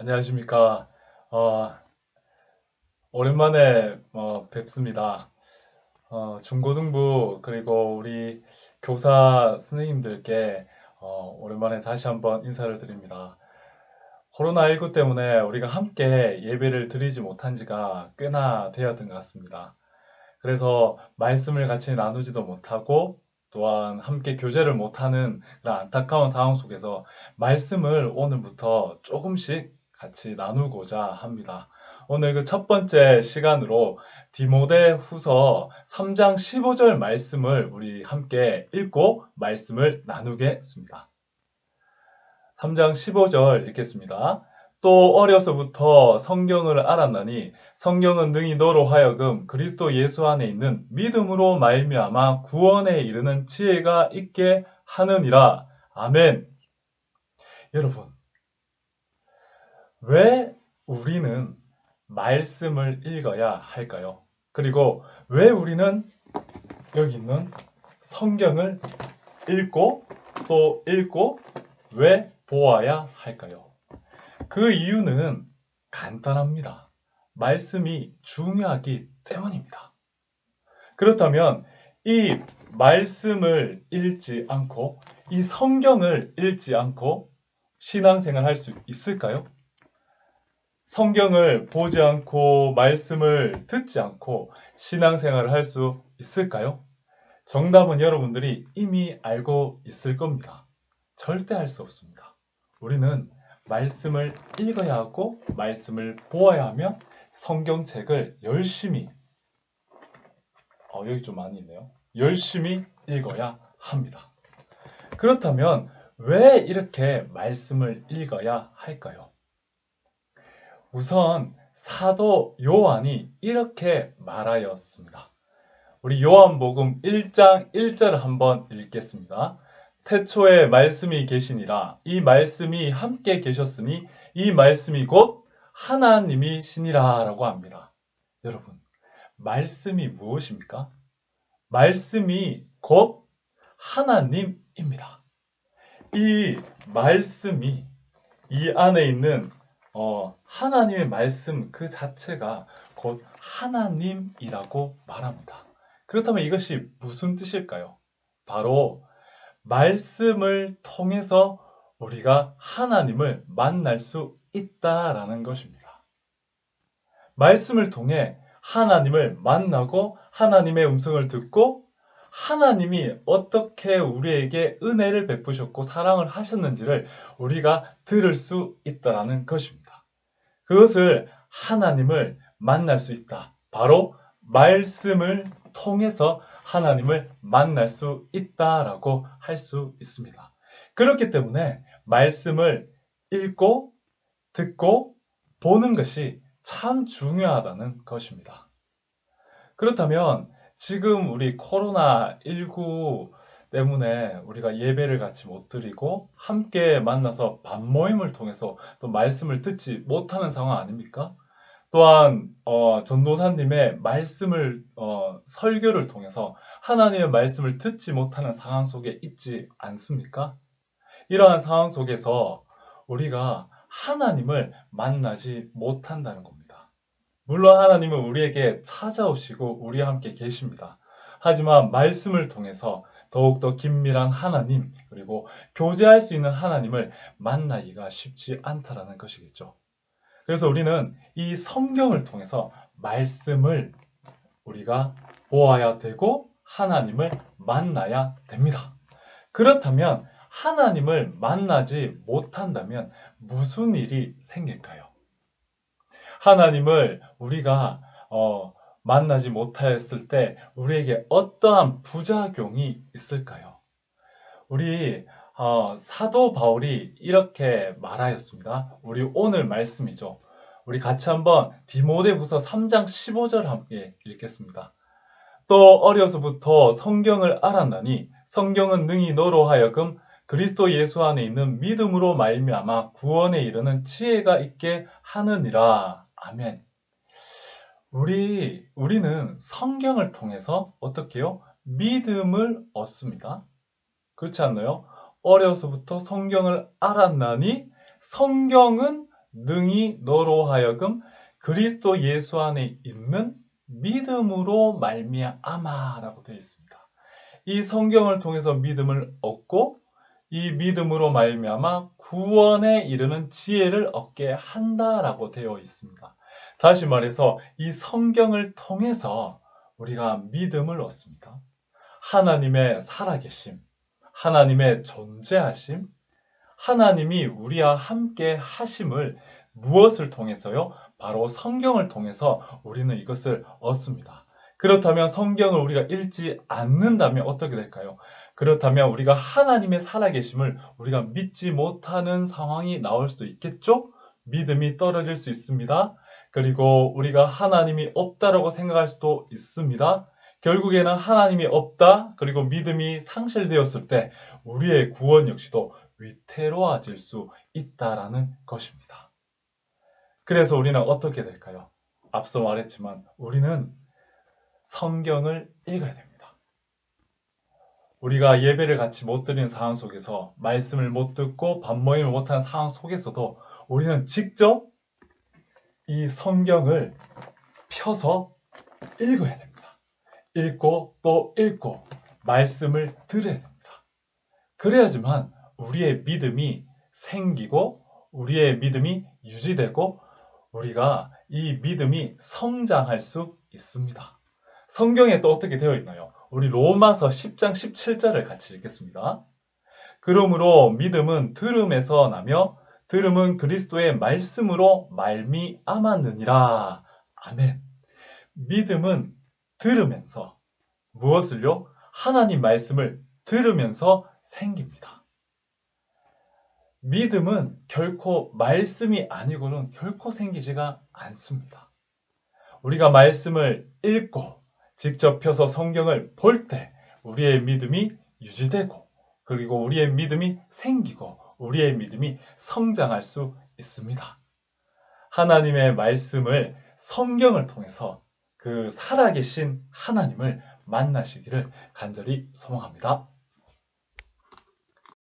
안녕하십니까. 어, 오랜만에 어, 뵙습니다. 어, 중고등부 그리고 우리 교사 선생님들께 어, 오랜만에 다시 한번 인사를 드립니다. 코로나19 때문에 우리가 함께 예배를 드리지 못한 지가 꽤나 되었던 것 같습니다. 그래서 말씀을 같이 나누지도 못하고 또한 함께 교제를 못하는 그런 안타까운 상황 속에서 말씀을 오늘부터 조금씩 같이 나누고자 합니다. 오늘 그 첫 번째 시간으로 디모데 후서 3장 15절 말씀을 우리 함께 읽고 말씀을 나누겠습니다. 3장 15절 읽겠습니다. 또 어려서부터 성경을 알았나니 성경은 능히 너로 하여금 그리스도 예수 안에 있는 믿음으로 말미암아 구원에 이르는 지혜가 있게 하느니라. 아멘. 여러분, 왜 우리는 말씀을 읽어야 할까요? 그리고 왜 우리는 여기 있는 성경을 읽고 또 읽고 왜 보아야 할까요? 그 이유는 간단합니다. 말씀이 중요하기 때문입니다. 그렇다면 이 말씀을 읽지 않고 이 성경을 읽지 않고 신앙생활 할 수 있을까요? 성경을 보지 않고 말씀을 듣지 않고 신앙생활을 할 수 있을까요? 정답은 여러분들이 이미 알고 있을 겁니다. 절대 할 수 없습니다. 우리는 말씀을 읽어야 하고 말씀을 보아야 하며 성경책을 열심히 어, 여기 좀 많이 있네요. 열심히 읽어야 합니다. 그렇다면 왜 이렇게 말씀을 읽어야 할까요? 우선 사도 요한이 이렇게 말하였습니다. 우리 요한복음 1장 1절을 한번 읽겠습니다. 태초에 말씀이 계시니라 이 말씀이 함께 계셨으니 이 말씀이 곧 하나님이시니라 라고 합니다. 여러분, 말씀이 무엇입니까? 말씀이 곧 하나님입니다. 이 말씀이 이 안에 있는 어, 하나님의 말씀 그 자체가 곧 하나님이라고 말합니다. 그렇다면 이것이 무슨 뜻일까요? 바로 말씀을 통해서 우리가 하나님을 만날 수 있다라는 것입니다. 말씀을 통해 하나님을 만나고 하나님의 음성을 듣고 하나님이 어떻게 우리에게 은혜를 베푸셨고 사랑을 하셨는지를 우리가 들을 수 있다라는 것입니다. 그것을 하나님을 만날 수 있다. 바로 말씀을 통해서 하나님을 만날 수 있다라고 할 수 있습니다. 그렇기 때문에 말씀을 읽고 듣고 보는 것이 참 중요하다는 것입니다. 그렇다면 지금 우리 코로나19 때문에 우리가 예배를 같이 못 드리고 함께 만나서 밥 모임을 통해서 또 말씀을 듣지 못하는 상황 아닙니까? 또한 어, 전도사님의 말씀을 어, 설교를 통해서 하나님의 말씀을 듣지 못하는 상황 속에 있지 않습니까? 이러한 상황 속에서 우리가 하나님을 만나지 못한다는 겁니다. 물론 하나님은 우리에게 찾아오시고 우리와 함께 계십니다. 하지만 말씀을 통해서 더욱더 긴밀한 하나님 그리고 교제할 수 있는 하나님을 만나기가 쉽지 않다라는 것이겠죠. 그래서 우리는 이 성경을 통해서 말씀을 우리가 보아야 되고 하나님을 만나야 됩니다. 그렇다면 하나님을 만나지 못한다면 무슨 일이 생길까요? 하나님을 우리가 어, 만나지 못하였을 때 우리에게 어떠한 부작용이 있을까요? 우리 어, 사도 바울이 이렇게 말하였습니다. 우리 오늘 말씀이죠. 우리 같이 한번 디모데후서 3장 15절 함께 읽겠습니다. 또 어려서부터 성경을 알았나니 성경은 능히 너로 하여금 그리스도 예수 안에 있는 믿음으로 말미암아 구원에 이르는 지혜가 있게 하느니라. 아멘. 우리 우리는 성경을 통해서 어떻게요? 믿음을 얻습니다. 그렇지 않나요? 어려서부터 성경을 알았나니 성경은 능히 너로 하여금 그리스도 예수 안에 있는 믿음으로 말미암아라고 되어 있습니다. 이 성경을 통해서 믿음을 얻고 이 믿음으로 말미암아 구원에 이르는 지혜를 얻게 한다라고 되어 있습니다. 다시 말해서 이 성경을 통해서 우리가 믿음을 얻습니다. 하나님의 살아계심, 하나님의 존재하심, 하나님이 우리와 함께 하심을 무엇을 통해서요? 바로 성경을 통해서 우리는 이것을 얻습니다. 그렇다면 성경을 우리가 읽지 않는다면 어떻게 될까요? 그렇다면 우리가 하나님의 살아계심을 우리가 믿지 못하는 상황이 나올 수도 있겠죠? 믿음이 떨어질 수 있습니다. 그리고 우리가 하나님이 없다라고 생각할 수도 있습니다. 결국에는 하나님이 없다, 그리고 믿음이 상실되었을 때 우리의 구원 역시도 위태로워질 수 있다라는 것입니다. 그래서 우리는 어떻게 될까요? 앞서 말했지만 우리는 성경을 읽어야 됩니다. 우리가 예배를 같이 못 드리는 상황 속에서 말씀을 못 듣고 밥 모임을 못하는 상황 속에서도 우리는 직접 이 성경을 펴서 읽어야 됩니다. 읽고 또 읽고 말씀을 들어야 됩니다. 그래야지만 우리의 믿음이 생기고 우리의 믿음이 유지되고 우리가 이 믿음이 성장할 수 있습니다. 성경에 또 어떻게 되어 있나요? 우리 로마서 10장 17절을 같이 읽겠습니다. 그러므로 믿음은 들음에서 나며 들음은 그리스도의 말씀으로 말미암았느니라. 아멘. 믿음은 들으면서 무엇을요? 하나님 말씀을 들으면서 생깁니다. 믿음은 결코 말씀이 아니고는 결코 생기지가 않습니다. 우리가 말씀을 읽고 직접 펴서 성경을 볼 때 우리의 믿음이 유지되고 그리고 우리의 믿음이 생기고 우리의 믿음이 성장할 수 있습니다. 하나님의 말씀을 성경을 통해서 그 살아계신 하나님을 만나시기를 간절히 소망합니다.